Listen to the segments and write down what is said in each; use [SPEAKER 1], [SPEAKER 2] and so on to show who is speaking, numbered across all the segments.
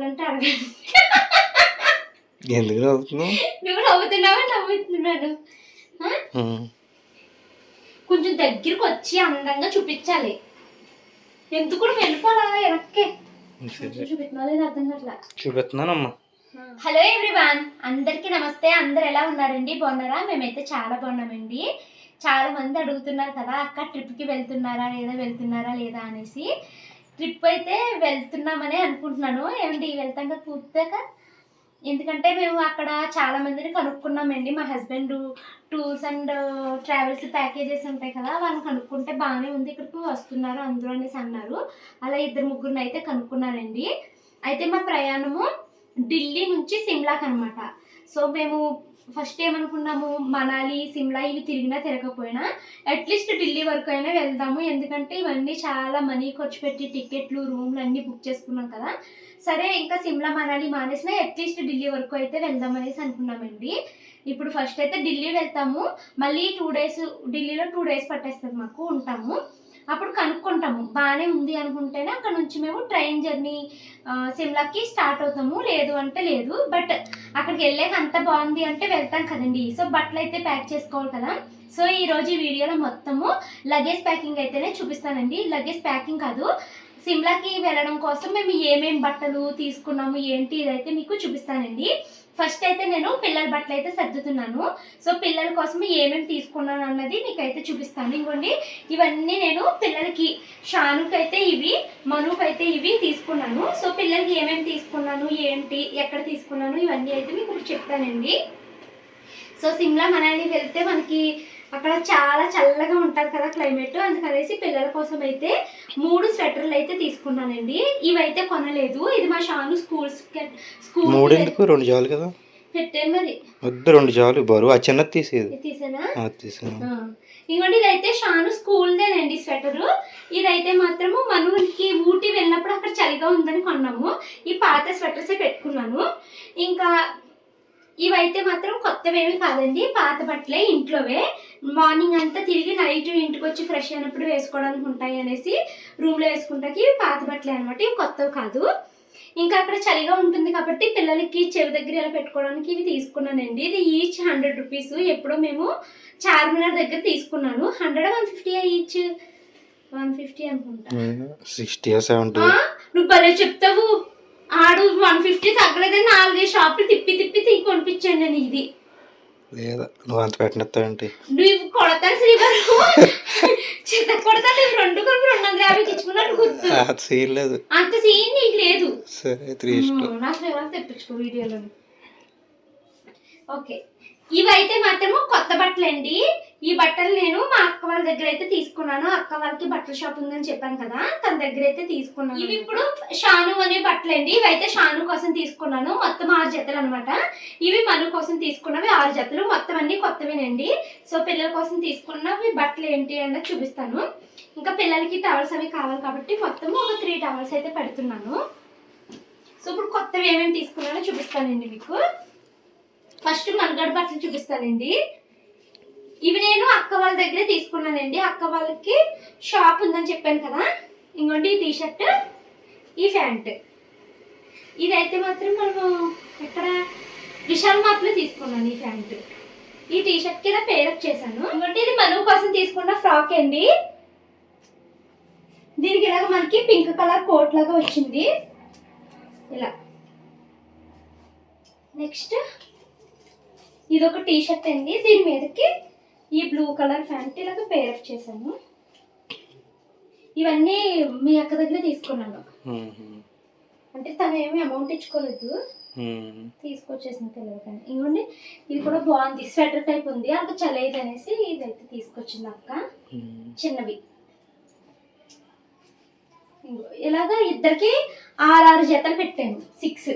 [SPEAKER 1] కావాలంటే అడగండి
[SPEAKER 2] ఎందుకు నవ్వుతున్నావు?
[SPEAKER 1] నువ్వు నవ్వుతున్నావా? నవ్వుతున్నాను. కొంచెం దగ్గరికి వచ్చి అందంగా చూపించాలి. ఎందుకు నువ్వు వెళ్ళిపోలా వెనక్కే. లేదు అర్థం కావట్లా?
[SPEAKER 2] చూపిస్తున్నానమ్మా.
[SPEAKER 1] Hello everyone. అందరికీ నమస్తే. అందరు ఎలా ఉన్నారండి? బాగున్నారా? మేమైతే చాలా బాగున్నామండి. చాలా మంది అడుగుతున్నారు కదా అక్క ట్రిప్కి వెళ్తున్నారా లేదా వెళ్తున్నారా లేదా అనేసి. ట్రిప్ అయితే వెళ్తున్నామని అనుకుంటున్నాను. ఏమండి వెళ్తాక కదా పూర్తిగా ఎందుకంటే మేము అక్కడ చాలా మందిని కనుక్కున్నామండి. మా husband tours and travels packages ఉంటాయి కదా వాళ్ళని కనుక్కుంటే బాగానే ఉంది. ఇక్కడికి వస్తున్నారు అందరూ అనేసి అన్నారు. అలా ఇద్దరు ముగ్గురిని అయితే కనుక్కున్నానండి అయితే మా ప్రయాణము ఢిల్లీ నుంచి సిమ్లాకి అనమాట సో మేము ఫస్ట్ ఏమనుకున్నాము మనాలి సిమ్లా ఇవి తిరిగినా తిరగకపోయినా అట్లీస్ట్ ఢిల్లీ వరకు అయినా వెళ్దాము. ఎందుకంటే ఇవన్నీ చాలా మనీ ఖర్చు పెట్టి టికెట్లు రూమ్లు అన్నీ బుక్ చేసుకున్నాం కదా. సరే ఇంకా సిమ్లా మనాలి మానేసినా అట్లీస్ట్ ఢిల్లీ వరకు అయితే వెళ్దాం అనేసి అనుకున్నామండి. ఇప్పుడు ఫస్ట్ అయితే ఢిల్లీ వెళ్తాము. మళ్ళీ టూ డేస్ ఢిల్లీలో టూ డేస్ పట్టేస్తుంది మాకు ఉంటాము. అప్పుడు కనుక్కుంటాము. బాగానే ఉంది అనుకుంటేనే అక్కడ నుంచి మేము ట్రైన్ జర్నీ సిమ్లాకి స్టార్ట్ అవుతాము. లేదు అంటే లేదు బట్ అక్కడికి వెళ్ళాక అంత బాగుంది అంటే వెళ్తాం కదండి. సో బట్టలు అయితే ప్యాక్ చేసుకోవాలి కదా. సో ఈ రోజు ఈ వీడియోలో మొత్తము లగేజ్ ప్యాకింగ్ అయితేనే చూపిస్తానండి. లగేజ్ ప్యాకింగ్ కాదు సిమ్లాకి వెళ్ళడం కోసం మేము ఏమేం బట్టలు తీసుకున్నాము ఏంటి ఇదైతే మీకు చూపిస్తానండి. ఫస్ట్ అయితే నేను పిల్లల బట్టలు అయితే సర్దుతున్నాను. సో పిల్లల కోసం ఏమేమి తీసుకున్నాను అన్నది మీకు అయితే చూపిస్తాను. ఇంకోండి ఇవన్నీ నేను పిల్లలకి షానుకి అయితే ఇవి మనుకు అయితే ఇవి తీసుకున్నాను. సో పిల్లలకి ఏమేమి తీసుకున్నాను ఏంటి ఎక్కడ తీసుకున్నాను ఇవన్నీ అయితే మీకు చెప్తానండి. సో సిమ్లా మనాలి వెళ్తే మనకి అక్కడ చాలా చల్లగా ఉంటుంది కదా క్లైమేట్. అందుకనేసి పిల్లల కోసం అయితే మూడు స్వెటర్లు అయితే తీసుకున్నానండి. ఇవైతే కొనలేదు. ఇది మా షాను స్కూల్ స్కూల్
[SPEAKER 2] రెండు చాలు కదా.
[SPEAKER 1] పెట్టాను మరి.
[SPEAKER 2] వద్దు రెండు చాలు. బరువు. ఆ చిన్నది తీసేది
[SPEAKER 1] ఇది తీసానా. ఇంకోటి ఇదైతే షాను స్కూల్దేనండి స్వెటర్. ఇదైతే మాత్రము మనకి ఊటీ వెళ్ళినప్పుడు అక్కడ చలిగా ఉందని కొన్నాము. ఈ పాత స్వెటర్సే పెట్టుకున్నాను. ఇంకా ఇవైతే మాత్రం కొత్తవేమి కాదండి. పాత బట్టలే ఇంట్లోవే. మార్నింగ్ అంతా తిరిగి నైట్ ఇంటికి వచ్చి ఫ్రెష్ అయినప్పుడు వేసుకోవడానికి ఉంటాయి అనేసి రూమ్లో వేసుకుంటాకి ఇవి పాత బట్టలే అనమాట ఇవి కొత్తవి కాదు. ఇంకా అక్కడ చలిగా ఉంటుంది కాబట్టి పిల్లలకి చెవి దగ్గర ఇలా పెట్టుకోవడానికి ఇవి తీసుకున్నానండి. ఇది ఈచ్ హండ్రెడ్ రూపీస్ ఎప్పుడో మేము చార్మినార్ దగ్గర తీసుకున్నాను. Hundred one fifty each one fifty అనుకుంటా.
[SPEAKER 2] సిక్స్టీ
[SPEAKER 1] నువ్వు భలే చెప్తావు. ఆడు వన్ ఫిఫ్టీ తగ్గలేదని నాలుగైదు షాపులు తిప్పి తిప్పి తిప్పి కొనిపించాను నేను ఇది.
[SPEAKER 2] లేదా నువ్వు అంత పెట్టినస్తావంటే
[SPEAKER 1] నువ్వు కొడతాను శ్రీవారు చిత్త కొడతాను నువ్వు రెండు కలిపి రెండు వందల యాభైకి ఇచ్చుకున్నట్టు గుర్తు.
[SPEAKER 2] చేయలేదు
[SPEAKER 1] అంత సీన్ నీకు లేదు.
[SPEAKER 2] సరే త్రీ ఇష్టం.
[SPEAKER 1] నా శ్రీవారు తెప్పించుకో వీడియోలో ఓకే. ఇవైతే మాత్రము కొత్త బట్టలండి. ఈ బట్టలు నేను మా అక్క వాళ్ళ దగ్గర అయితే తీసుకున్నాను. అక్క వాళ్ళకి బట్టల షాప్ ఉందని చెప్పాను కదా తన దగ్గర అయితే తీసుకున్నాను ఇవి ఇప్పుడు షాను అనే బట్టలు అండి ఇవైతే షాను కోసం తీసుకున్నాను. మొత్తం ఆరు జతలు అనమాట ఇవి మను కోసం తీసుకున్నవి ఆరు జతలు. మొత్తం అన్ని కొత్తవేనండి. సో పిల్లల కోసం తీసుకున్నవి బట్టలు ఏంటి అన్నది చూపిస్తాను. ఇంకా పిల్లలకి టవల్స్ అవి కావాలి కాబట్టి మొత్తం ఒక త్రీ టవల్స్ అయితే పెడుతున్నాను. సో ఇప్పుడు కొత్తవి ఏమేమి తీసుకున్నానో చూపిస్తానండి మీకు. ఫస్ట్ మనగడ బట్టలు చూపిస్తానండి. ఇవి నేను అక్క వాళ్ళ దగ్గర తీసుకున్నానండి. అక్క వాళ్ళకి షాప్ ఉందని చెప్పాను కదా. ఇంకోటి ఈ టీషర్ట్ ఈ ప్యాంట్. ఇదైతే మాత్రం మనము ఎక్కడ విశాల్ మార్ట్లో తీసుకున్నాను ఈ ప్యాంట్. ఈ టీషర్ట్ కింద పేరప్ చేశాను ఇంకోటి ఇది మనువు కోసం తీసుకున్న ఫ్రాక్ అండి. దీనికి ఇలాగ మనకి పింక్ కలర్ కోట్ లాగా వచ్చింది. ఇలా. నెక్స్ట్ ఇది ఒక టీషర్ట్ అండి. దీని మీదకి ఈ బ్లూ కలర్ ప్యాంట్ ఇలాగ పేరప్ చేశాను. ఇవన్నీ మీ అక్క దగ్గర తీసుకున్నాను. అంటే తను ఏమి అమౌంట్ ఇచ్చుకోలేదు. తీసుకొచ్చేసిన తెలియదు కానీ ఇంకోండి ఇది కూడా బాగుంది. స్వెటర్ టైప్ ఉంది. అంత చలేదు అనేసి ఇదైతే తీసుకొచ్చింది అక్క. చిన్నవి. ఇలాగా ఇద్దరికి ఆరు జతలు పెట్టాను. సిక్స్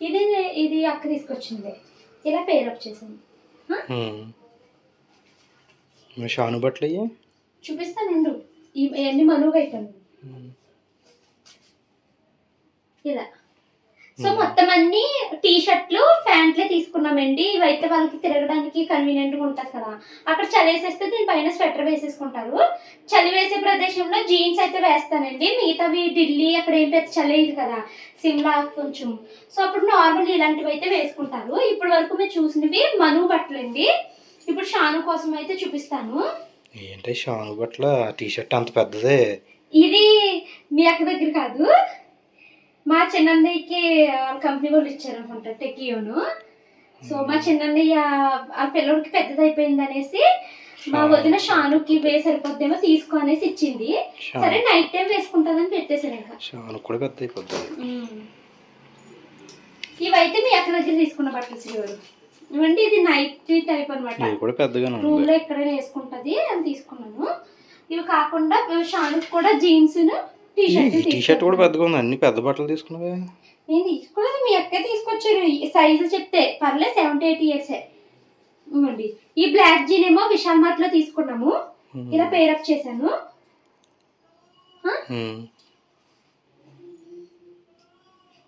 [SPEAKER 1] ఇది ఇది అక్క తీసుకొచ్చింది. ఇలా పేరప్ చేశాను.
[SPEAKER 2] షాను బట్టలు
[SPEAKER 1] చూపిస్తాను ఉండు ఇవన్నీ మనువుగా అయిపోయింది ఇలా. సో మొత్తం అన్ని టీ షర్ట్లు ప్యాంట్లే తీసుకున్నామండి. ఇవైతే వాళ్ళకి తిరగడానికి కన్వీనియంట్గా ఉంటుంది కదా. అక్కడ చలి వేసేస్తే దీనిపైన స్వెటర్ వేసేసుకుంటారు. చలి వేసే ప్రదేశంలో జీన్స్ అయితే వేస్తానండి. మిగతావి ఢిల్లీ అక్కడ ఏం పెద్ద చలి అయ్యింది కదా. సిమ్లా కొంచెం. సో అప్పుడు నార్మల్ ఇలాంటివి అయితే వేసుకుంటారు. ఇప్పటి వరకు మీరు చూసినవి మను బట్టలండి ఇప్పుడు షాను కోసం అయితే చూపిస్తాను.
[SPEAKER 2] ఏంటి షాను బట్ల టీ షర్ట్ అంత పెద్దదే.
[SPEAKER 1] ఇది మీ అక్క దగ్గర కాదు. మా చిన్నన్నయ్యకి కంపెనీ వాళ్ళు ఇచ్చారు అనమాట టెకియోను సో మా చిన్నన్నయ్య ఆ పిల్లోడికి పెద్దది అయిపోయింది అనేసి మా వదిన షానుకి వే సరిపోద్దేమో తీసుకో అనేసి ఇచ్చింది. సరే నైట్ టైం వేసుకుంటుందని పెట్టేశారు ఇంకా.
[SPEAKER 2] షాను కూడా పెద్ద అయిపోద్ది
[SPEAKER 1] ఉమ్. ఇవైతే మీ అక్క దగ్గర తీసుకున్న బట్టలు సిల్వర్ ఇవండి ఇది నైట్ టైప్ అనమాట
[SPEAKER 2] ఇది కూడా పెద్దగానే
[SPEAKER 1] రూమ్లో ఎక్కడైనా వేసుకుంటది అని తీసుకున్నాను. ఇవి కాకుండా షానుకి కూడా జీన్స్ టీ షర్ట్
[SPEAKER 2] ఈ టీ షర్ట్ కూడా పెద్దగా ఉంది. అన్ని పెద్ద బట్టలు తీసుకున్నావే.
[SPEAKER 1] నేను తీసుకోలేదు మీ అక్క తీసుకొచ్చారు. సైజు చెప్తే. పర్లేదు సెవెంటీ ఎయిట్ ఇయర్స్ ఇవ్వండి. ఈ బ్లాక్ జీన్ ఏమో విశాల్ మార్ట్లో తీసుకున్నాము. ఇలా పేరప్ చేశాను.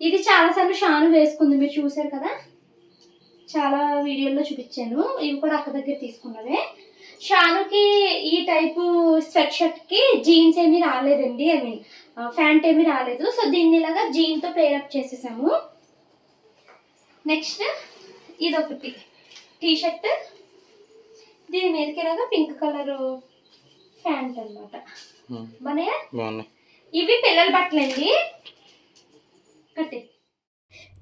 [SPEAKER 1] ఇది చాలా సార్లు షాను వేసుకుంది. మీరు చూసారు కదా? చాలా వీడియోల్లో చూపించాను. ఇవి కూడా అక్క దగ్గర తీసుకున్నవే. షానుకి ఈ టైపు స్వెట్ షర్ట్కి జీన్స్ ఏమీ రాలేదండి. ఐ మీన్ ప్యాంట్ ఏమీ రాలేదు. సో దీన్ని ఇలాగా జీన్తో పేరప్ చేసేసాము. నెక్స్ట్ ఇది ఒకటి టీ షర్ట్ దీని మీదకి ఇలాగా పింక్ కలర్ ప్యాంట్. మనయ్య
[SPEAKER 2] బాగున్నాయి.
[SPEAKER 1] ఇవి పిల్లల బట్టలండి. కట్టే.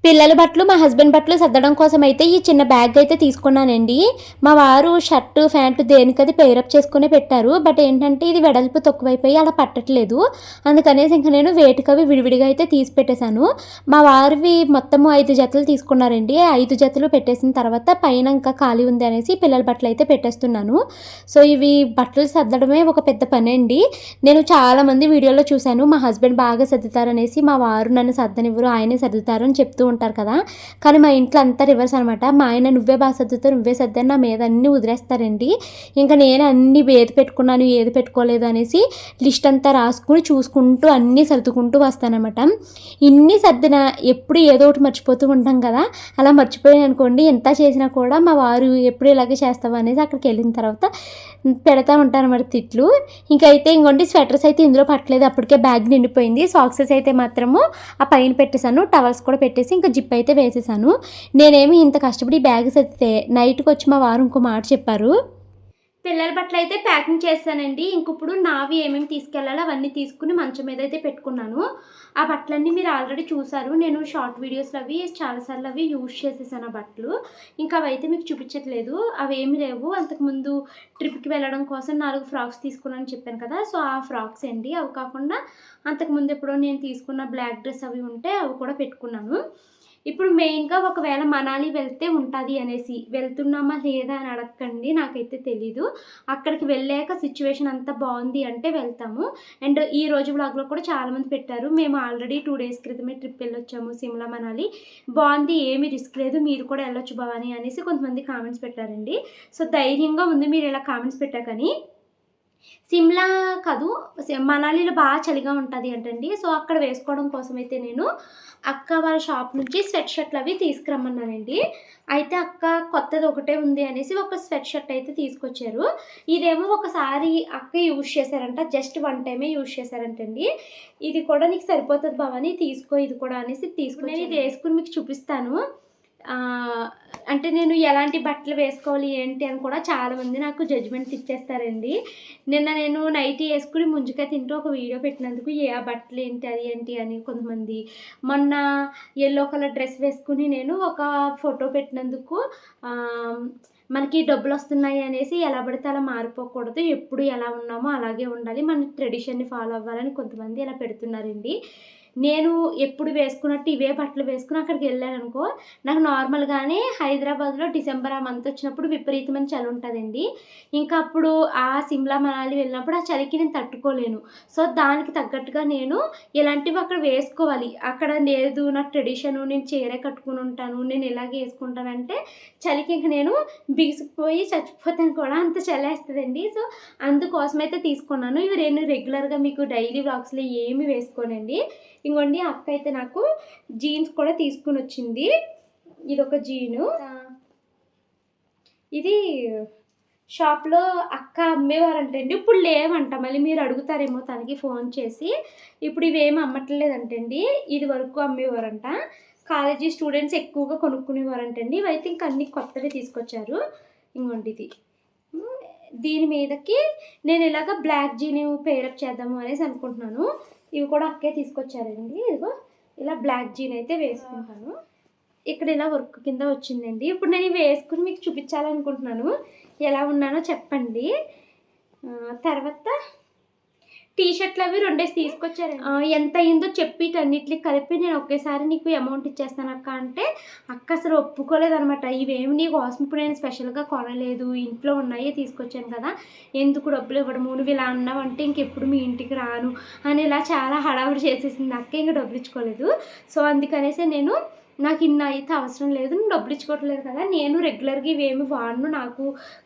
[SPEAKER 3] పిల్లల బట్టలు మా హస్బెండ్ బట్టలు సర్దడం కోసం అయితే ఈ చిన్న బ్యాగ్ అయితే తీసుకున్నానండి. మా వారు షర్టు ప్యాంటు దేనికది పేరప్ చేసుకునే పెట్టారు. బట్ ఏంటంటే ఇది వెడల్పు తక్కువైపోయి అలా పట్టట్లేదు. అందుకనేసి ఇంకా నేను వేటికవి విడివిడిగా అయితే తీసి పెట్టేశాను. మా వారివి మొత్తము ఐదు జతలు తీసుకున్నారండి. ఐదు జతలు పెట్టేసిన తర్వాత పైన ఇంకా ఖాళీ ఉంది అనేసి పిల్లల బట్టలు అయితే పెట్టేస్తున్నాను. సో ఇవి బట్టలు సర్దడమే ఒక పెద్ద పని అండి నేను చాలామంది వీడియోలో చూశాను. మా హస్బెండ్ బాగా సర్దుతారనేసి మా వారు నన్ను సర్దనివ్వరు ఆయనే సర్దుతారు అని చెప్తూ ఉంటారు కదా. కానీ మా ఇంట్లో అంతా రివర్స్ అనమాట మా ఆయన నువ్వే బాగా సర్దుతావు నువ్వే సర్దని నా మీద అన్నీ వదిలేస్తారండి. ఇంకా నేను అన్ని ఏది పెట్టుకున్నాను ఏది పెట్టుకోలేదు అనేసి లిస్ట్ అంతా రాసుకుని చూసుకుంటూ అన్నీ సర్దుకుంటూ వస్తానమాట ఇన్ని సర్దిన ఎప్పుడు ఏదో ఒకటి మర్చిపోతూ ఉంటాం కదా. అలా మర్చిపోయాను అనుకోండి ఎంత చేసినా కూడా మా వారు ఎప్పుడు ఇలాగే చేస్తావు అనేసి అక్కడికి వెళ్ళిన తర్వాత పెడతా ఉంటారు మరి తిట్లు ఇంకైతే ఇంకోండి స్వెటర్స్ అయితే ఇందులో పట్టలేదు. అప్పటికే బ్యాగ్ నిండిపోయింది. సాక్సెస్ అయితే మాత్రము ఆ పైన పెట్టేశాను. టవల్స్ కూడా పెట్టేసి ఇంకా జిప్ అయితే వేసేసాను. నేనేమి ఇంత కష్టపడి బ్యాగ్స్ ఎత్తితే నైట్కి వచ్చి మా వారు ఇంకో మాట చెప్పారు.
[SPEAKER 1] పిల్లల బట్టలు అయితే ప్యాకింగ్ చేస్తానండి ఇంక ఇప్పుడు నావి ఏమేమి తీసుకెళ్ళాలో అవన్నీ తీసుకుని మంచం మీద అయితే పెట్టుకున్నాను. ఆ బట్టలన్నీ మీరు ఆల్రెడీ చూసారు. నేను షార్ట్ వీడియోస్లో అవి చాలాసార్లు అవి యూజ్ చేసేసాను ఆ బట్టలు. ఇంకా అవి అయితే మీకు చూపించట్లేదు. అవి ఏమి లేవు. అంతకుముందు ట్రిప్కి వెళ్ళడం కోసం నాలుగు ఫ్రాక్స్ తీసుకున్నాను చెప్పాను కదా! సో ఆ ఫ్రాక్స్ అండి. అవి కాకుండా అంతకుముందు ఎప్పుడో నేను తీసుకున్న బ్లాక్ డ్రెస్ అవి ఉంటే అవి కూడా పెట్టుకున్నాను. ఇప్పుడు మెయిన్గా ఒకవేళ మనాలి వెళ్తే ఉంటుంది అనేసి వెళ్తున్నామా లేదా అని అడగకండి నాకైతే తెలీదు. అక్కడికి వెళ్ళాక సిచ్యువేషన్ అంతా బాగుంది అంటే వెళ్తాము. అండ్ ఈ రోజు బ్లాగ్లో కూడా చాలామంది పెట్టారు. మేము ఆల్రెడీ టూ డేస్ క్రితమే ట్రిప్ వెళ్ళొచ్చాము సిమ్లా మనాలి. బాగుంది ఏమీ రిస్క్ లేదు మీరు కూడా వెళ్ళొచ్చు భవాని అనేసి కొంతమంది కామెంట్స్ పెట్టారండి. సో ధైర్యంగా ఉంది మీరు ఇలా కామెంట్స్ పెట్టాకని. సిమ్లా కాదు మనాలిలో బాగా చలిగా ఉంటుంది అంటండి. సో అక్కడ వేసుకోవడం కోసం అయితే నేను అక్క వాళ్ళ షాప్ నుంచి స్వెట్ షర్ట్లు అవి తీసుకురమ్మన్నానండి. అయితే అక్క కొత్తది ఒకటే ఉంది అనేసి ఒక స్వెట్ షర్ట్ అయితే తీసుకొచ్చారు. ఇదేమో ఒకసారి అక్క యూజ్ చేశారంట జస్ట్ వన్ టైమే యూజ్ చేశారంటండి. ఇది కూడా నీకు సరిపోతుంది భవాని తీసుకో ఇది కూడా అనేసి తీసుకుని ఇది వేసుకుని మీకు చూపిస్తాను. అంటే నేను ఎలాంటి బట్టలు వేసుకోవాలి ఏంటి అని కూడా చాలామంది నాకు జడ్జ్మెంట్స్ ఇచ్చేస్తారండి. నిన్న నేను నైట్ వేసుకుని ముంజుకాయ తింటూ ఒక వీడియో పెట్టినందుకు ఏ ఆ బట్టలు ఏంటి అది ఏంటి అని కొంతమంది. మొన్న ఎల్లో కలర్ డ్రెస్ వేసుకుని నేను ఒక ఫోటో పెట్టినందుకు మనకి డబ్బులు వస్తున్నాయి అనేసి ఎలా పడితే అలా మారిపోకూడదు. ఎప్పుడు ఎలా ఉన్నామో అలాగే ఉండాలి. మన ట్రెడిషన్ని ఫాలో అవ్వాలని కొంతమంది ఇలా పెడుతున్నారండి. నేను ఎప్పుడు వేసుకున్నట్టు ఇవే బట్టలు వేసుకుని అక్కడికి వెళ్ళాను అనుకో నాకు నార్మల్గానే హైదరాబాద్లో డిసెంబర్ ఆ మంత్ వచ్చినప్పుడు విపరీతమైన చలి ఉంటుందండి. ఇంకా అప్పుడు ఆ సిమ్లా మనాలి వెళ్ళినప్పుడు ఆ చలికి నేను తట్టుకోలేను. సో దానికి తగ్గట్టుగా నేను ఇలాంటివి అక్కడ వేసుకోవాలి. అక్కడ లేదు నా ట్రెడిషను నేను చీరే కట్టుకుని ఉంటాను నేను ఇలాగే వేసుకుంటానంటే చలికి ఇంక నేను బిగిసిపోయి చచ్చిపోతాను కూడా అంత చలేస్తుందండి సో అందుకోసమైతే తీసుకున్నాను. ఇవి నేను రెగ్యులర్గా మీకు డైలీ బ్లాగ్స్లో ఏమి వేసుకోనండి. ఇంకోండి అక్క అయితే నాకు జీన్స్ కూడా తీసుకుని వచ్చింది. ఇది ఒక జీను ఇది షాప్లో అక్క అమ్మేవారంటండి ఇప్పుడు లేవంట. మళ్ళీ మీరు అడుగుతారేమో తనకి ఫోన్ చేసి. ఇప్పుడు ఇవేమి అమ్మట్లేదంటండి ఇది వరకు అమ్మేవారంట. కాలేజీ స్టూడెంట్స్ ఎక్కువగా కొనుక్కునేవారంటండి ఇవైతే ఇంకా అన్ని కొత్తవి తీసుకొచ్చారు. ఇంకోండి ఇది. దీని మీదకి నేను ఇలాగ బ్లాక్ జీన్ పేరప్ చేద్దాము అనేసి అనుకుంటున్నాను. ఇవి కూడా అక్కే తీసుకొచ్చారండి. ఇదిగో ఇలా బ్లాక్ జీన్ అయితే వేసుకుంటాను. ఇక్కడ ఇలా వర్క్ కింద వచ్చిందండి. ఇప్పుడు నేను ఇవి వేసుకుని మీకు చూపించాలనుకుంటున్నాను. ఎలా ఉన్నానో చెప్పండి. తర్వాత టీ షర్ట్లు అవి రెండేసి తీసుకొచ్చారు ఎంత అయిందో చెప్పి వీటన్నిటికి కలిపి నేను ఒకేసారి నీకు అమౌంట్ ఇచ్చేస్తాను అక్క అంటే అక్క అసలు ఒప్పుకోలేదనమాట ఇవేమి నీ కోసం ఇప్పుడు నేను స్పెషల్గా కొనలేదు ఇంట్లో ఉన్నాయి తీసుకొచ్చాను కదా ఎందుకు డబ్బులు ఇవ్వడము? నువ్వు ఇలా అన్నావంటే ఇంకెప్పుడు మీ ఇంటికి రాను అని ఇలా చాలా హడావుడి చేసేసింది అక్క ఇంకా డబ్బులు ఇచ్చుకోలేదు. సో అందుకనేసి నేను నాకు ఇన్ని అయితే అవసరం లేదు నేను డబ్బులు ఇచ్చుకోవట్లేదు కదా నేను రెగ్యులర్గా ఇవేమి వాడను నాకు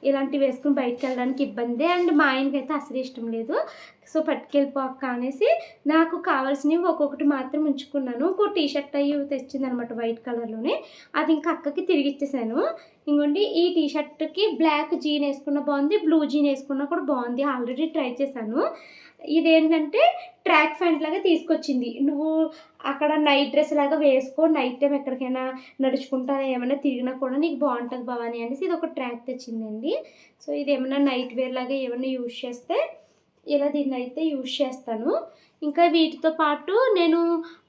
[SPEAKER 1] ఇలాంటివి వేసుకుని బయటకు వెళ్ళడానికి ఇబ్బంది. అండ్ మా ఆయనకి అయితే అసలు ఇష్టం లేదు. సో పట్టుకెళ్ళిపో అనేసి నాకు కావాల్సినవి ఒక్కొక్కటి మాత్రం ఉంచుకున్నాను. ఇంకో టీ షర్ట్ అయ్యి తెచ్చింది అనమాట వైట్ కలర్లోనే. అది ఇంకా అక్కకి తిరిగి ఇచ్చేసాను. ఇంకోండి ఈ టీ షర్ట్కి బ్లాక్ జీన్ వేసుకున్న బాగుంది బ్లూ జీన్ వేసుకున్నా కూడా బాగుంది. ఆల్రెడీ ట్రై చేశాను. ఇదేంటంటే ట్రాక్ ప్యాంట్ లాగా తీసుకొచ్చింది. నువ్వు అక్కడ నైట్ డ్రెస్ లాగా వేసుకో నైట్ టైం ఎక్కడికైనా నడుచుకుంటా ఏమైనా తిరిగినా కూడా నీకు బాగుంటుంది భవాని అనేసి ఇది ఒక ట్రాక్ తెచ్చిందండి. సో ఇది ఏమైనా నైట్ వేర్ లాగా ఏమైనా యూజ్ చేస్తే ఇలా దీన్ని అయితే యూజ్ చేస్తాను. ఇంకా వీటితో పాటు నేను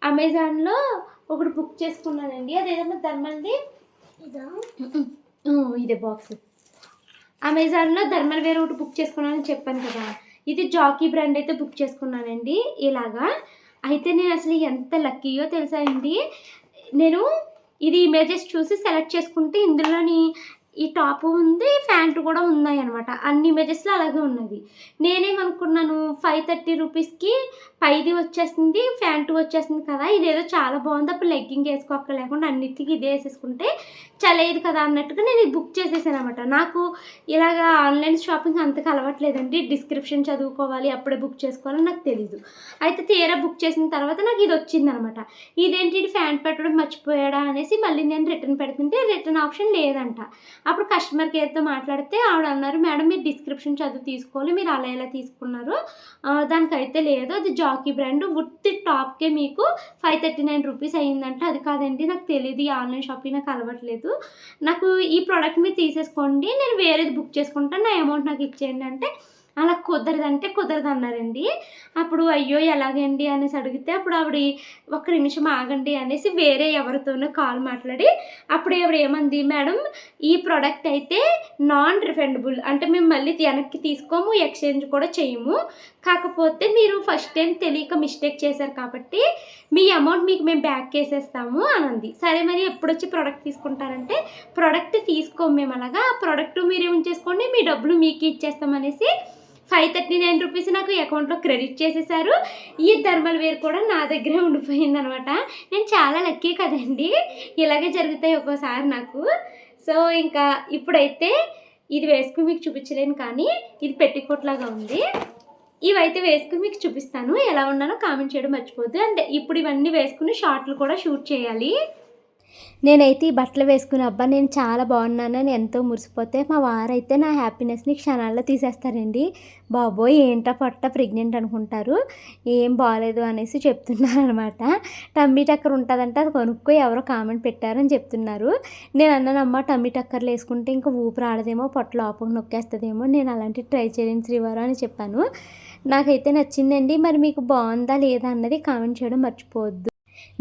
[SPEAKER 1] అమెజాన్లో ఒకటి బుక్ చేసుకున్నానండి. అదేదన్నా ధర్మల్ది? ఉమ్, ఇదే బాక్స్. అమెజాన్లో ధర్మల్ వేర్ ఒకటి బుక్ చేసుకున్నానని చెప్పాను కదా. ఇది జాకీ బ్రాండ్ అయితే బుక్ చేసుకున్నానండి ఇలాగా. అయితే నేను అసలు ఎంత లక్కీయో తెలుసా అండి? నేను ఇది ఇమేజెస్ చూసి సెలెక్ట్ చేసుకుంటే ఇందులోని ఈ టాప్ ఉంది ప్యాంట్ కూడా ఉన్నాయి అనమాట అన్ని ఇమేజెస్లో అలాగే ఉన్నది. నేనేమనుకున్నాను ఫైవ్ థర్టీ రూపీస్కి పైది వచ్చేసింది ప్యాంట్ వచ్చేసింది కదా ఇదేదో చాలా బాగుంది అప్పుడు లెగ్గింగ్ వేసుకోక లేకుండా అన్నిటికీ ఇదే వేసేసుకుంటే చలేదు కదా అన్నట్టుగా నేను ఇది బుక్ చేసేసాను అనమాట నాకు ఇలాగ ఆన్లైన్ షాపింగ్ అంతగా అలవట్లేదండి. డిస్క్రిప్షన్ చదువుకోవాలి అప్పుడే బుక్ చేసుకోవాలని నాకు తెలీదు. అయితే తీరా బుక్ చేసిన తర్వాత నాకు ఇది వచ్చిందనమాట ఇదేంటి ఇది ఫ్యాంట్ పెట్టడం మర్చిపోయాడా అనేసి మళ్ళీ నేను రిటర్న్ పెడుతుంటే రిటర్న్ ఆప్షన్ లేదంట. అప్పుడు కస్టమర్ కేర్తో మాట్లాడితే ఆవిడ అన్నారు మేడం మీరు డిస్క్రిప్షన్ చదువు తీసుకోవాలి మీరు అలా ఎలా తీసుకున్నారు. దానికైతే లేదు. అది జాకీ బ్రాండ్. ఉత్తి టాప్కే మీకు ఫైవ్ థర్టీ నైన్ రూపీస్ అయ్యిందంటే. అది కాదండి నాకు తెలియదు ఈ ఆన్లైన్ షాపింగ్ నాకు అలవట్లేదు. నాకు ఈ ప్రోడక్ట్ మీరు తీసేసుకోండి. నేను వేరేది బుక్ చేసుకుంటాను. నా అమౌంట్ నాకు ఇచ్చేయండి. అంటే అలా కుదరదంటే కుదరదు అన్నారండి అప్పుడు అయ్యో ఎలాగండి అనేసి అడిగితే అప్పుడు ఆవిడ ఒక్క నిమిషం ఆగండి అనేసి వేరే ఎవరితోనో కాల్ మాట్లాడి అప్పుడు ఆవిడ ఏమంది మేడం ఈ ప్రోడక్ట్ అయితే నాన్ రిఫండబుల్. అంటే మేము మళ్ళీ వెనక్కి తీసుకోము ఎక్స్చేంజ్ కూడా చేయము. కాకపోతే మీరు ఫస్ట్ టైం తెలియక మిస్టేక్ చేశారు కాబట్టి మీ అమౌంట్ మీకు మేము బ్యాక్ చేసేస్తాము అనంది. సరే మరి ఎప్పుడు వచ్చి ప్రోడక్ట్ తీసుకుంటారంటే ప్రోడక్ట్ తీసుకోము మేము అలాగా. ఆ ప్రోడక్ట్ మీరు ఏమి చేసుకోండి మీ డబ్బులు మీకు ఇచ్చేస్తామనేసి ఫైవ్ థర్టీ నైన్ రూపీస్ నాకు అకౌంట్లో క్రెడిట్ చేసేసారు. ఈ థర్మల్ వేర్ కూడా నా దగ్గరే ఉండిపోయింది అనమాట నేను చాలా లక్కీ కదండి. ఇలాగే జరుగుతాయి ఒక్కోసారి నాకు. సో ఇంకా ఇప్పుడైతే ఇది వేసుకుని మీకు చూపించలేను కానీ ఇది పెట్టికోట్లాగా ఉంది. ఇవైతే వేసుకుని మీకు చూపిస్తాను. ఎలా ఉన్నానో కామెంట్ చేయడం మర్చిపోద్దు అండ్ ఇప్పుడు ఇవన్నీ వేసుకుని షార్ట్లు కూడా షూట్ చేయాలి.
[SPEAKER 3] నేనైతే ఈ బట్టలు వేసుకుని అబ్బా నేను చాలా బాగున్నానని ఎంతో మురిసిపోతే మా వారైతే నా హ్యాపీనెస్ని క్షణాల్లో తీసేస్తారండి. బాబోయ్ ఏంటా పొట్ట ప్రెగ్నెంట్ అనుకుంటారు. ఏం బాగాలేదు అనేసి చెప్తున్నారు అనమాట టమ్మీ టక్కర్ ఉంటుందంటే అది కొనుక్కో ఎవరో కామెంట్ పెట్టారని చెప్తున్నారు. నేను అన్నానమ్మ టమ్మీ టక్కర్లు వేసుకుంటే ఇంకా ఊపిరి ఆడదేమో పొట్ట లోపలికి నొక్కేస్తుందేమో నేను అలాంటివి ట్రై చేయలేను శ్రీవారు అని చెప్పాను. నాకైతే నచ్చిందండి. మరి మీకు బాగుందా లేదా అన్నది కామెంట్ చేయడం మర్చిపోవద్దు.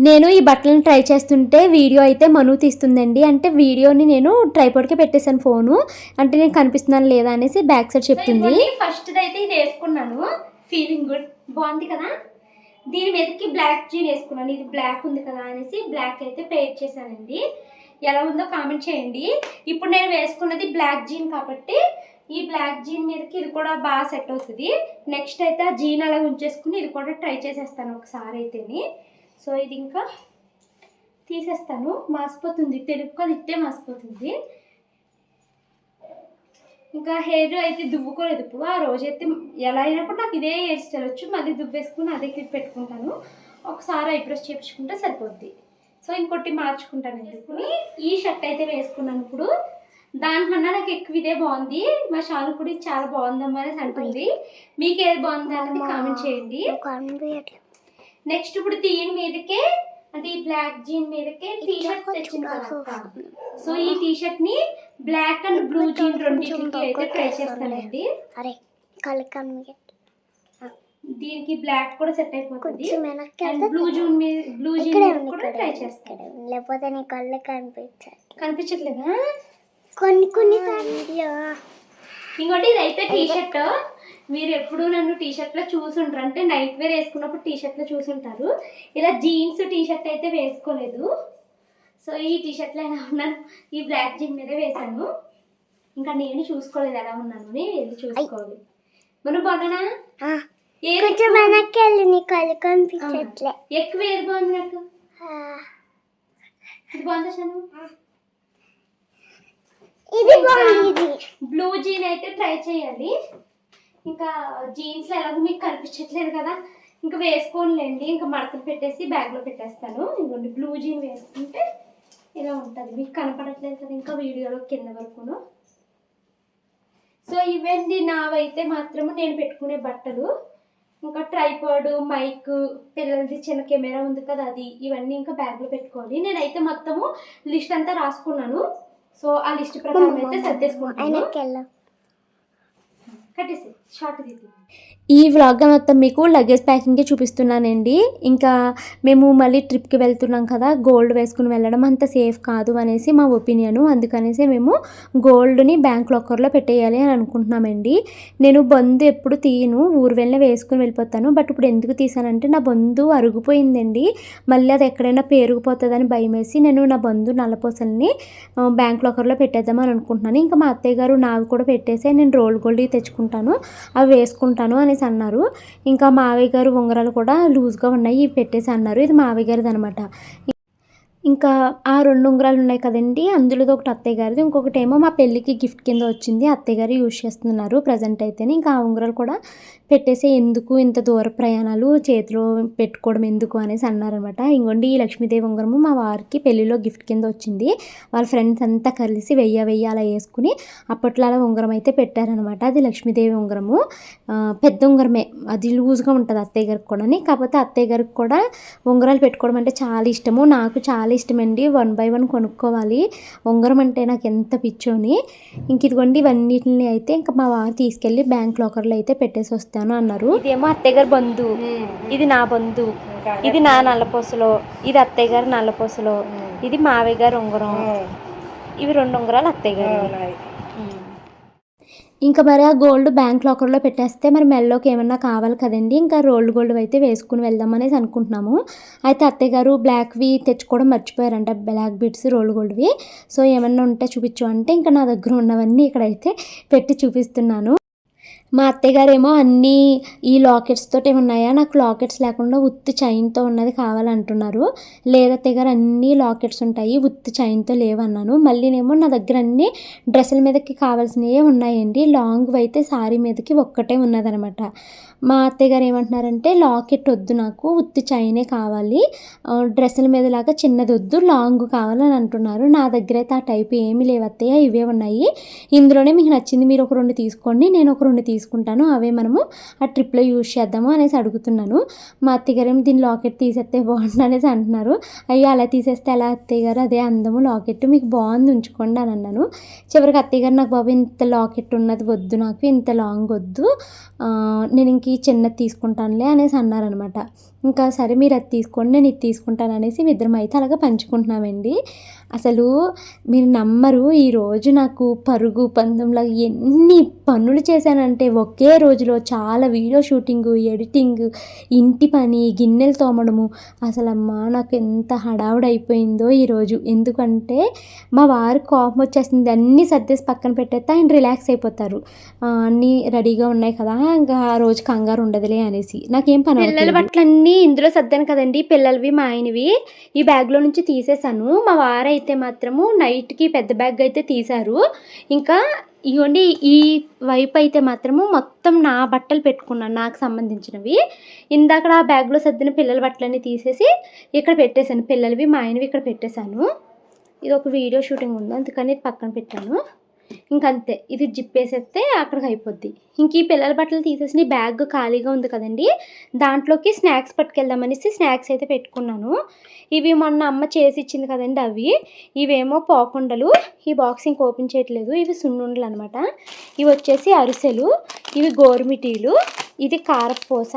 [SPEAKER 3] నేను ఈ బట్టలను ట్రై చేస్తుంటే వీడియో అయితే మను తీస్తుందండి. అంటే వీడియోని నేను ట్రైపోర్డ్కే పెట్టేశాను ఫోను. అంటే నేను కనిపిస్తున్నాను లేదా అనేసి బ్యాక్ సైడ్ చెప్తుంది.
[SPEAKER 1] ఫస్ట్ అయితే ఇది వేసుకున్నాను. ఫీలింగ్ గుడ్ బాగుంది కదా? దీని మీదకి బ్లాక్ జీన్ వేసుకున్నాను. ఇది బ్లాక్ ఉంది కదా అనేసి బ్లాక్ అయితే పేర్ చేశానండి. ఎలా ఉందో కామెంట్ చేయండి. ఇప్పుడు నేను వేసుకున్నది బ్లాక్ జీన్ కాబట్టి ఈ బ్లాక్ జీన్ మీదకి ఇది కూడా బాగా సెట్ అవుతుంది. నెక్స్ట్ అయితే ఆ జీన్ అలా ఉంచేసుకుని ఇది కూడా ట్రై చేసేస్తాను ఒకసారి అయితేని. సో ఇది ఇంకా తీసేస్తాను. మాసిపోతుంది. తెలుగు ఇట్టే మాసిపోతుంది. ఇంకా హెయిర్ అయితే దువ్వుకోలేదు. ఇప్పుడు ఆ రోజైతే ఎలా అయినప్పుడు నాకు ఇదే హెయిర్ స్టైల్ వచ్చు. మళ్ళీ దువ్వేసుకుని అదే క్లిప్ పెట్టుకుంటాను.
[SPEAKER 4] ఒకసారి ఐబ్రోస్ చేపించుకుంటే సరిపోద్ది. సో ఇంకోటి మార్చుకుంటానండి ఇప్పుడు. ఈ షర్ట్ అయితే వేసుకున్నాను ఇప్పుడు. దానికన్నా నాకు ఎక్కువ ఇదే బాగుంది. మా షాలు కూడా ఇది చాలా బాగుందమ్మా అనేసి అంటుంది మీకు ఏది బాగుంది అనేది కామెంట్ చేయండి. నెక్స్ట్ ఇప్పుడు దీని మీదకే అంటే ఈ బ్లాక్ జీన్ మీదకే టీ షర్ట్ తెచ్చింది. సో ఈ టీ షర్ట్ని బ్లాక్ అండ్ బ్లూ జీన్ రెండింటికి అయితే ట్రై చేస్తానండి.
[SPEAKER 5] అరే కమ్మి
[SPEAKER 4] దీనికి బ్లాక్ కూడా సెట్ అయిపోతుంది. అండ్ బ్లూ జూన్ మీద బ్లూ జీన్ కూడా ట్రై చేస్తాను.
[SPEAKER 5] లేకపోతే నీ కళ్ళు కనిపించాయి
[SPEAKER 4] కనిపించట్లేదా?
[SPEAKER 5] కొన్ని కొన్ని
[SPEAKER 4] ఇంకోటి ఇదైతే టీ షర్ట్ మీరు ఎప్పుడు నన్ను టీ షర్ట్లో చూసుంటారు అంటే నైట్ వేర్ వేసుకున్నప్పుడు టీ షర్ట్లో చూసుంటారు. ఇలా జీన్స్ టీ షర్ట్ అయితే వేసుకోలేదు. సో ఈ టీ షర్ట్లో ఎలా ఉన్నాను. ఈ బ్లాక్ జీన్ మీదే వేసాను ఇంకా నేను చూసుకోలేదు. ఎలా ఉన్నాను అని వెళ్ళి చూసుకోవాలి. మనం బాగున్నా ఏది
[SPEAKER 5] కొంచెం వెనక్కి వెళ్ళి నీ కళ్ళు కనిపించట్లే
[SPEAKER 4] ఎక్కువ ఏది బాగుంది నాకు? ఇది బాగుందా
[SPEAKER 5] ఇది
[SPEAKER 4] బ్లూ జీన్ అయితే ట్రై చేయాలి. ఇంకా జీన్స్ ఎలాగో మీకు కనిపించట్లేదు కదా. ఇంకా వేసుకోనిలేండి. ఇంకా మడతలు పెట్టేసి బ్యాగ్లో పెట్టేస్తాను. ఇంకోండి బ్లూ జీన్ వేసుకుంటే ఇలా ఉంటుంది. మీకు కనపడట్లేదు కదా ఇంకా వీడియోలో కింద వరకును. సో ఇవండి నావైతే మాత్రము నేను పెట్టుకునే బట్టలు. ఇంకా ట్రైపాడ్ మైక్ పిల్లలది చిన్న కెమెరా ఉంది కదా అది. ఇవన్నీ ఇంకా బ్యాగ్లో పెట్టుకోవాలి. నేనైతే మొత్తము లిస్ట్ అంతా రాసుకున్నాను. సో ఆ లిస్ట్ ప్రకారం అయితే సర్దేసుకుంటాను
[SPEAKER 5] వెనక్కి వెళ్ళు
[SPEAKER 4] కట్టేసి షార్ట్ తీసి
[SPEAKER 1] ఈ వ్లాగ్గా మొత్తం మీకు లగేజ్ ప్యాకింగే చూపిస్తున్నానండి. ఇంకా మేము మళ్ళీ ట్రిప్కి వెళ్తున్నాం కదా గోల్డ్ వేసుకుని వెళ్ళడం అంత సేఫ్ కాదు అనేసి మా ఒపీనియను అందుకనేసి మేము గోల్డ్ని బ్యాంక్ లాకర్లో పెట్టేయాలి అని అనుకుంటున్నామండి. నేను బంధు ఎప్పుడు తీయను ఊరు వెళ్ళిన వేసుకుని వెళ్ళిపోతాను. బట్ ఇప్పుడు ఎందుకు తీసానంటే నా బంధు అరుగుపోయిందండి. మళ్ళీ అది ఎక్కడైనా పేరుకుపోతుందని భయం వేసి నేను నా బంధు నల్లపూసల్ని బ్యాంక్ లాకర్లో పెట్టేద్దామని అనుకుంటున్నాను. ఇంకా మా అత్తయ్య గారు నావి కూడా పెట్టేసి నేను రోల్ గోల్డ్ తెచ్చుకుంటాను అవి వేసుకుంటాను అనేసి అన్నారు. ఇంకా మావయ్య గారు ఉంగరాలు కూడా లూజ్గా ఉన్నాయి పెట్టేసి అన్నారు. ఇది మావయ్య గారిది అనమాట ఇంకా ఆ రెండు ఉంగరాలు ఉన్నాయి కదండి అందులో ఒకటి అత్తయ్య గారిది ఇంకొకటి ఏమో మా పెళ్ళికి గిఫ్ట్ కింద వచ్చింది అత్తయ్య గారు యూజ్ చేస్తున్నారు ప్రజెంట్ అయితేనే. ఇంకా ఆ ఉంగరాలు కూడా పెట్టేసి ఎందుకు ఇంత దూర ప్రయాణాలు చేతిలో పెట్టుకోవడం ఎందుకు అనేసి అన్నారనమాట. ఇంకోండి ఈ లక్ష్మీదేవి ఉంగరము మా వారికి పెళ్ళిలో గిఫ్ట్ కింద వచ్చింది. వాళ్ళ ఫ్రెండ్స్ అంతా కలిసి వెయ్య వెయ్య అలా వేసుకుని అప్పట్లో అలా ఉంగరం అయితే పెట్టారనమాట. అది లక్ష్మీదేవి ఉంగరము. పెద్ద ఉంగరమే. అది లూజ్గా ఉంటుంది అత్తయ్య గారికి కూడా కాకపోతే అత్తయ్య గారికి కూడా ఉంగరాలు పెట్టుకోవడం అంటే చాలా ఇష్టము. నాకు చాలా ఇష్టమండి. వన్ బై వన్ కొనుక్కోవాలి. ఉంగరం అంటే నాకు ఎంత పిచ్చోని. ఇంక ఇదిగోండి ఇవన్నిటిని అయితే ఇంకా మా వారు తీసుకెళ్ళి బ్యాంక్ లాకర్లో అయితే పెట్టేసి వస్తాను. అన్నారు. ఇదేమో అత్తయ్య గారి బంధు ఇది నా బంధు. ఇది నా నల్లపూసలో. ఇది అత్తయ్య గారి నల్లపూసలో ఇది మావయ్య గారి ఉంగరం. ఇవి రెండు ఉంగరాలు అత్తయ్య గారు ఇంకా మరి ఆ గోల్డ్ బ్యాంక్ లాకర్లో పెట్టేస్తే మరి మెల్లోకి ఏమన్నా కావాలి కదండి? ఇంకా రోల్డ్ గోల్డ్ అయితే వేసుకుని వెళ్దాం అనేసి అనుకుంటున్నాము. అయితే అత్తయ్య గారు బ్లాక్వి తెచ్చుకోవడం మర్చిపోయారంట. బ్లాక్ బీడ్స్ రోల్డ్ గోల్డ్వి. సో ఏమన్నా ఉంటే చూపించు అంటే ఇంకా నా దగ్గర ఉన్నవన్నీ ఇక్కడైతే పెట్టి చూపిస్తున్నాను. మా అత్తగారేమో అన్నీ ఈ లాకెట్స్ ఉన్నాయా? నాకు లాకెట్స్ లేకుండా ఉత్తి చైన్తో ఉన్నది కావాలంటున్నారు. లేదా అత్తగారు అన్నీ అన్ని లాకెట్స్ ఉంటాయి ఉత్తి చైన్తో లేవన్నాను. మళ్ళీనేమో నా దగ్గర అన్ని డ్రెస్సుల మీదకి కావాల్సినవి ఉన్నాయండి. లాంగ్ అయితే సారీ మీదకి ఒక్కటే ఉన్నదనమాట. మా అత్తయ్య గారు ఏమంటున్నారంటే లాకెట్ వద్దు నాకు ఉత్తి చైనే కావాలి. డ్రెస్సుల మీద లాగా చిన్నది వద్దు లాంగ్ కావాలని అంటున్నారు. నా దగ్గర అయితే ఆ టైప్ ఏమీ లేవు ఇవే ఉన్నాయి. ఇందులోనే మీకు నచ్చింది మీరు ఒక రెండు తీసుకోండి నేను ఒక రెండు తీసుకుంటాను అవే మనము ఆ ట్రిప్లో యూజ్ చేద్దాము అనేసి అడుగుతున్నాను. మా అత్తగారేమో దీని లాకెట్ తీసేస్తే బాగుంటుంది అనేసి అంటున్నారు. అయ్యో అలా తీసేస్తే ఎలా అత్తయ్య గారు? అదే అందము లాకెట్ మీకు బాగుంది ఉంచుకోండి అని అన్నాను. చివరికి అత్తయ్య గారు నాకు బాబు ఇంత లాకెట్ ఉన్నది వద్దు నాకు ఇంత లాంగ్ వద్దు నేను ఇంక ఈ చిన్నది తీసుకుంటానులే అనేసి అన్నారనమాట. ఇంకా సరే మీరు అది తీసుకోండి నేను ఇది తీసుకుంటాను అనేసి మీ ఇద్దరం అయితే అలాగా పంచుకుంటున్నామండి. అసలు మీరు నమ్మరు ఈరోజు నాకు పరుగు పందెంలో ఎన్ని పనులు చేశానంటే ఒకే రోజులో చాలా వీడియో షూటింగ్ ఎడిటింగ్ ఇంటి పని గిన్నెలు తోమడము. అసలమ్మా నాకు ఎంత హడావుడి అయిపోయిందో ఈరోజు ఎందుకంటే మా వారు కోపం వచ్చేస్తుంది అన్నీ సర్దేసి పక్కన పెట్టేస్తే ఆయన రిలాక్స్ అయిపోతారు. అన్నీ రెడీగా ఉన్నాయి కదా ఇంకా ఆ రోజు కంగారు ఉండదులే అనేసి. నాకేం పని పిల్లల బట్టలన్నీ ఇందులో సర్దాను కదండి పిల్లలవి మా ఆయనవి ఈ బ్యాగ్లో నుంచి తీసేసాను మా వారైతే అయితే మాత్రము నైట్కి పెద్ద బ్యాగ్ అయితే తీశారు. ఇంకా ఇవ్వండి ఈ వైపు అయితే మాత్రము మొత్తం నా బట్టలు పెట్టుకున్నాను నాకు సంబంధించినవి. ఇందాక ఆ బ్యాగ్లో సర్దిన పిల్లల బట్టలన్నీ తీసేసి ఇక్కడ పెట్టేశాను. పిల్లలవి మా ఆయనవి ఇక్కడ పెట్టేశాను. ఇది ఒక వీడియో షూటింగ్ ఉంది. అందుకని పక్కన పెట్టాను. ఇంకంతే. ఇది జిప్ వేసేస్తే అక్కడికి అయిపోద్ది. ఇంక ఈ పిల్లల బట్టలు తీసేసిన బ్యాగ్ ఖాళీగా ఉంది కదండి దాంట్లోకి స్నాక్స్ పట్టుకెళ్దామనేసి స్నాక్స్ అయితే పెట్టుకున్నాను. ఇవి మొన్న అమ్మ చేసి ఇచ్చింది కదండి అవి. ఇవేమో పోకుండలు ఈ బాక్స్ ఇంక ఓపెన్ చేయట్లేదు. ఇవి సున్నుండలు అనమాట ఇవి వచ్చేసి అరిసెలు ఇవి గోరుమిటీలు ఇది కారపూస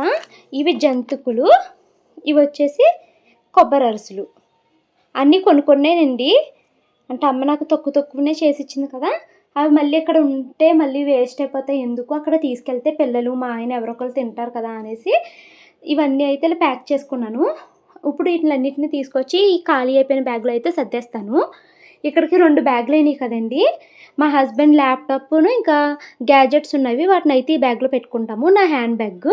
[SPEAKER 1] ఇవి జంతుకులు ఇవి వచ్చేసి కొబ్బరి అరిసెలు. అన్నీ కొనుక్కున్నానండి. అంటే అమ్మ నాకు తొక్కు తొక్కునే చేసి ఇచ్చింది కదా. అవి మళ్ళీ ఇక్కడ ఉంటే మళ్ళీ వేస్ట్ అయిపోతాయి. ఎందుకు? అక్కడ తీసుకెళ్తే పిల్లలు మా ఆయన ఎవరో ఒకరు తింటారు కదా అనేసి ఇవన్నీ అయితే ఇలా ప్యాక్ చేసుకున్నాను. ఇప్పుడు వీటిలన్నిటిని తీసుకొచ్చి ఈ ఖాళీ అయిపోయిన బ్యాగ్లో అయితే సర్దేస్తాను. ఇక్కడికి రెండు బ్యాగులు అయినాయి కదండి. మా హస్బెండ్ ల్యాప్టాప్ను ఇంకా గ్యాజెట్స్ ఉన్నవి వాటిని అయితే ఈ బ్యాగ్లో పెట్టుకుంటాము. నా హ్యాండ్ బ్యాగ్.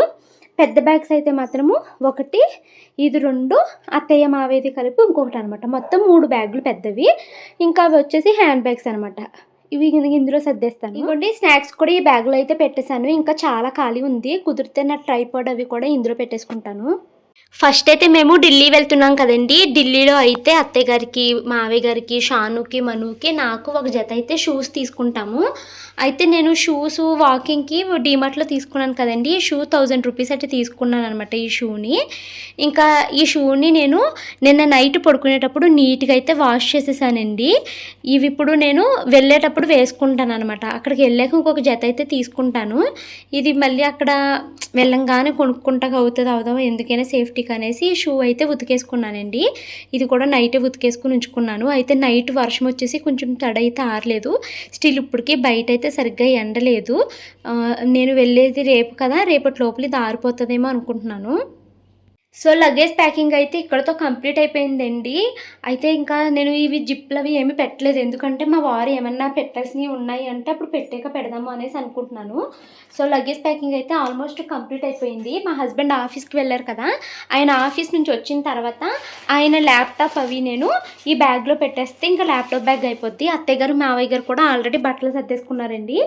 [SPEAKER 1] పెద్ద బ్యాగ్స్ అయితే మాత్రము ఒకటి ఇది రెండు అత్తయ్య మావేది కలిపి ఇంకొకటి అనమాట మొత్తం మూడు బ్యాగులు పెద్దవి. ఇంకా అవి వచ్చేసి హ్యాండ్ బ్యాగ్స్ అనమాట ఇవి ఇందులో సర్దేస్తాను. ఇంకోటి స్నాక్స్ కూడా ఈ బ్యాగ్లో అయితే పెట్టేశాను. ఇంకా చాలా ఖాళీ ఉంది. కుదిరితే నా ట్రైపాడ్ అవి కూడా ఇందులో పెట్టేసుకుంటాను. ఫస్ట్ అయితే మేము ఢిల్లీ వెళ్తున్నాం కదండి. ఢిల్లీలో అయితే అత్తయ్య గారికి మావయ్య గారికి షానుకి మనుకి నాకు ఒక జత అయితే షూస్ తీసుకుంటాము. అయితే నేను షూస్ వాకింగ్కి డీమార్ట్లో తీసుకున్నాను కదండి. ఈ షూ థౌజండ్ రూపీస్ అయితే తీసుకున్నాను అనమాట ఈ షూని ఇంకా ఈ షూని నేను నిన్న నైట్ పడుకునేటప్పుడు నీట్గా అయితే వాష్ చేసేసానండి. ఇవి ఇప్పుడు నేను వెళ్ళేటప్పుడు వేసుకుంటాను అనమాట అక్కడికి వెళ్ళాక ఇంకొక జత అయితే తీసుకుంటాను. ఇది మళ్ళీ అక్కడ వెళ్ళంగానే కొనుక్కుంటాక అవుతుంది అవుదాం ఎందుకైనా సేఫ్టీకి అనేసి షూ అయితే ఉతికేసుకున్నానండి. ఇది కూడా నైట్ ఉతికేసుకుని ఉంచుకున్నాను. అయితే నైట్ వర్షం వచ్చేసి కొంచెం తడైతే ఆరలేదు. స్టిల్ ఇప్పటికీ బయట అయితే సరిగ్గా ఎండలేదు. నేను వెళ్ళేది రేపు కదా రేపటి లోపల ఇది ఆరిపోతుందేమో అనుకుంటున్నాను. సో లగేజ్ ప్యాకింగ్ అయితే ఇక్కడతో కంప్లీట్ అయిపోయిందండి. అయితే ఇంకా నేను ఇవి జిప్లు అవి ఏమీ పెట్టలేదు. ఎందుకంటే మా వారు ఏమన్నా పెట్టాల్సినవి ఉన్నాయి అంటే అప్పుడు పెట్టాక పెడదాము అనేసి అనుకుంటున్నాను. సో లగేజ్ ప్యాకింగ్ అయితే ఆల్మోస్ట్ కంప్లీట్ అయిపోయింది. మా హస్బెండ్ ఆఫీస్కి వెళ్ళారు కదా. ఆయన ఆఫీస్ నుంచి వచ్చిన తర్వాత ఆయన ల్యాప్టాప్ అవి నేను ఈ బ్యాగ్లో పెట్టేస్తే ఇంకా ల్యాప్టాప్ బ్యాగ్ అయిపోద్ది. అత్తయ్య గారు మావయ్య గారు కూడా ఆల్రెడీ బట్టలు సర్దేసుకున్నారండి.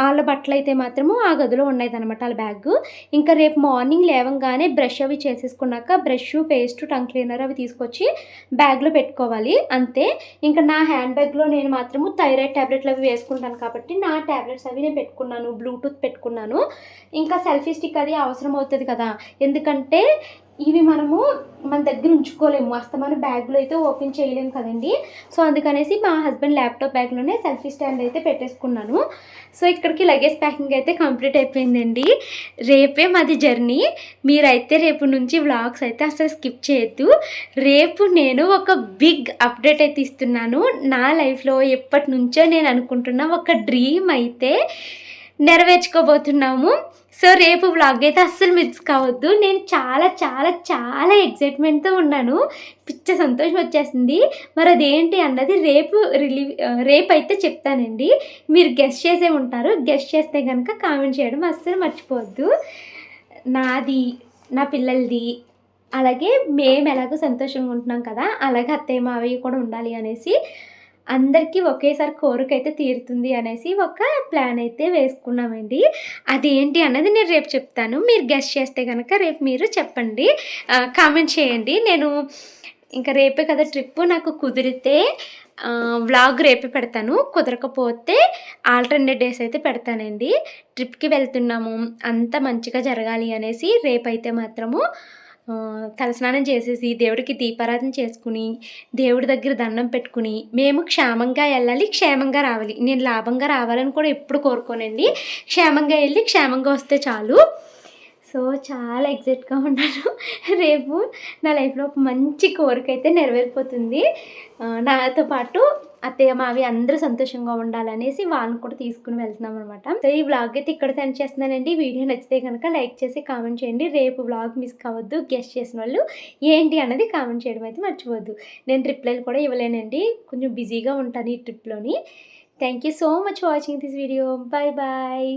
[SPEAKER 1] వాళ్ళ బట్టలు అయితే మాత్రము ఆ గదిలో ఉన్నాయి అనమాట వాళ్ళ బ్యాగ్ ఇంకా రేపు మార్నింగ్ లేవంగానే బ్రష్ అవి చేసేసుకున్నాక బ్రష్ పేస్ట్ టంగ్ క్లీనర్ అవి తీసుకొచ్చి బ్యాగ్లో పెట్టుకోవాలి. అంతే. ఇంకా నా హ్యాండ్ బ్యాగ్లో నేను మాత్రము థైరాయిడ్ ట్యాబ్లెట్లు అవి వేసుకుంటాను కాబట్టి నా ట్యాబ్లెట్స్ అవి నేను పెట్టుకున్నాను. బ్లూటూత్ పెట్టుకున్నాను. ఇంకా సెల్ఫీ స్టిక్ అది అవసరం అవుతుంది కదా. ఎందుకంటే ఇవి మనము మన దగ్గర ఉంచుకోలేము. అస్తమాన బ్యాగ్లో అయితే ఓపెన్ చేయలేము కదండి. సో అందుకనేసి మా హస్బెండ్ ల్యాప్టాప్ బ్యాగ్లోనే సెల్ఫీ స్టాండ్ అయితే పెట్టేసుకున్నాను. సో ఇక్కడికి లగేజ్ ప్యాకింగ్ అయితే కంప్లీట్ అయిపోయిందండి. రేపే మాది జర్నీ. మీరైతే రేపు నుంచి వ్లాగ్స్ అయితే అసలు స్కిప్ చేయొద్దు. రేపు నేను ఒక బిగ్ అప్డేట్ అయితే ఇస్తున్నాను. నా లైఫ్లో ఎప్పటి నుంచో నేను అనుకుంటున్న ఒక డ్రీమ్ అయితే నెరవేర్చుకోబోతున్నాము. సో రేపు వ్లాగ్ అయితే అస్సలు మిస్ కావద్దు. నేను చాలా చాలా చాలా ఎక్సైట్మెంట్తో ఉన్నాను. పిచ్చ సంతోషం వచ్చేసింది. మరి అదేంటి అన్నది రేపు రిలీవ్ రేపు అయితే చెప్తానండి. మీరు గెస్ట్ చేసే ఉంటారు. గెస్ట్ చేస్తే కనుక కామెంట్ చేయడం అస్సలు మర్చిపోవద్దు. నాది నా పిల్లలది. అలాగే మేము ఎలాగో సంతోషంగా ఉంటున్నాం కదా. అలాగే అత్తయ్య మావయ్య కూడా ఉండాలి అనేసి అందరికీ ఒకేసారి కోరిక అయితే తీరుతుంది అనేసి ఒక ప్లాన్ అయితే వేసుకున్నామండి. అదేంటి అన్నది నేను రేపు చెప్తాను. మీరు గెస్ట్ చేస్తే కనుక రేపు మీరు చెప్పండి. కామెంట్ చేయండి. నేను ఇంకా రేపే కదా ట్రిప్ నాకు కుదిరితే వ్లాగ్ రేపే పెడతాను. కుదరకపోతే ఆల్టర్నేట్ డేస్ అయితే పెడతానండి. ట్రిప్కి వెళ్తున్నాము. అంత మంచిగా జరగాలి అనేసి రేపైతే మాత్రము తలస్నానం చేసేసి దేవుడికి దీపారాధన చేసుకుని దేవుడి దగ్గర దండం పెట్టుకుని మేము క్షేమంగా వెళ్ళాలి క్షేమంగా రావాలి. నేను లాభంగా రావాలని కూడా ఎప్పుడు కోరుకోనండి. క్షేమంగా వెళ్ళి క్షేమంగా వస్తే చాలు. సో చాలా ఎగ్జైట్గా ఉన్నాను. రేపు నా లైఫ్లో ఒక మంచి కోరిక అయితే నెరవేరిపోతుంది. నాతో పాటు అత్తయ్య మావి అందరూ సంతోషంగా ఉండాలనేసి వాళ్ళని కూడా తీసుకుని వెళ్తున్నాం అనమాట సో ఈ వ్లాగ్ అయితే ఇక్కడ సెండ్ చేస్తున్నానండి. వీడియో నచ్చితే కనుక లైక్ చేసి కామెంట్ చేయండి. రేపు వ్లాగ్ మిస్ కావద్దు గెస్ట్ చేసిన వాళ్ళు ఏంటి అన్నది కామెంట్ చేయడం అయితే మర్చిపోవద్దు. నేను రిప్లైలు కూడా ఇవ్వలేనండి. కొంచెం బిజీగా ఉంటాను ఈ ట్రిప్లోని thank you so much watching this video bye bye